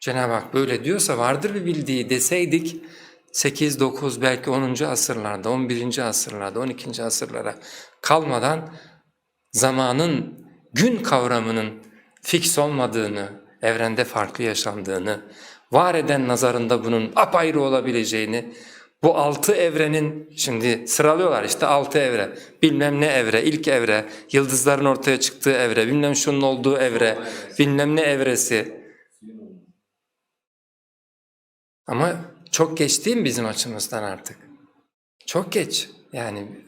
Cenab-ı Hak böyle diyorsa vardır bir bildiği deseydik 8, 9 belki 10. asırlarda, 11. asırlarda, 12. asırlara kalmadan zamanın gün kavramının fix olmadığını, evrende farklı yaşandığını, var eden nazarında bunun apayrı olabileceğini, bu altı evrenin, şimdi sıralıyorlar işte altı evre, bilmem ne evre, ilk evre, yıldızların ortaya çıktığı evre, bilmem şunun olduğu evre, bilmem ne evresi. Ama çok geç değil mi bizim açımızdan artık? Çok geç. Yani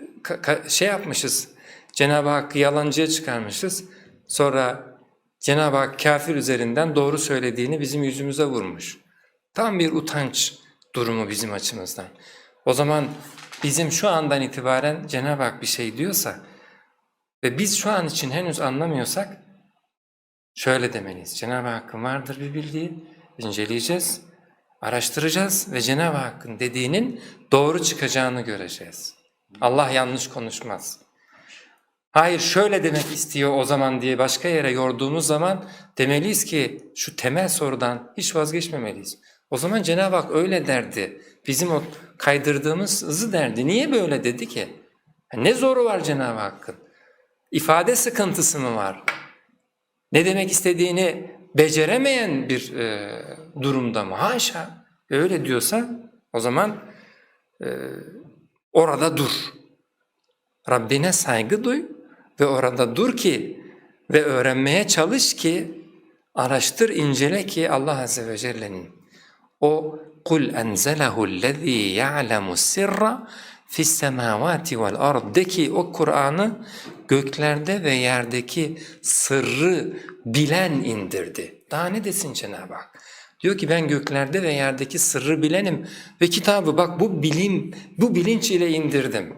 şey yapmışız, Cenab-ı Hakk'ı yalancıya çıkarmışız. Sonra Cenab-ı Hak kafir üzerinden doğru söylediğini bizim yüzümüze vurmuş. Tam bir utanç durumu bizim açımızdan. O zaman bizim şu andan itibaren Cenab-ı Hak bir şey diyorsa ve biz şu an için henüz anlamıyorsak şöyle demeliyiz. Cenab-ı Hakk'ın vardır bir bildiği, inceleyeceğiz, araştıracağız ve Cenab-ı Hakk'ın dediğinin doğru çıkacağını göreceğiz. Allah yanlış konuşmaz. Hayır şöyle demek istiyor o zaman diye başka yere yorduğumuz zaman demeliyiz ki şu temel sorudan hiç vazgeçmemeliyiz. O zaman Cenab-ı Hak öyle derdi. Bizim o kaydırdığımız hızı derdi. Niye böyle dedi ki? Ne zoru var Cenab-ı Hakk'ın? İfade sıkıntısı mı var? Ne demek istediğini beceremeyen bir e, durumda mı? Haşa. Öyle diyorsa o zaman e, orada dur. Rabbine saygı duy ve orada dur ki ve öğrenmeye çalış ki araştır, incele ki Allah Azze ve Celle'nin o kul enzelahu allazi ya'lemu sirra fis semavati vel ard de ki o Kur'an'ı göklerde ve yerdeki sırrı bilen indirdi. Daha ne desin Cenab-ı Hak? Diyor ki ben göklerde ve yerdeki sırrı bilenim ve kitabı bak bu bilim, bu bilinç ile indirdim.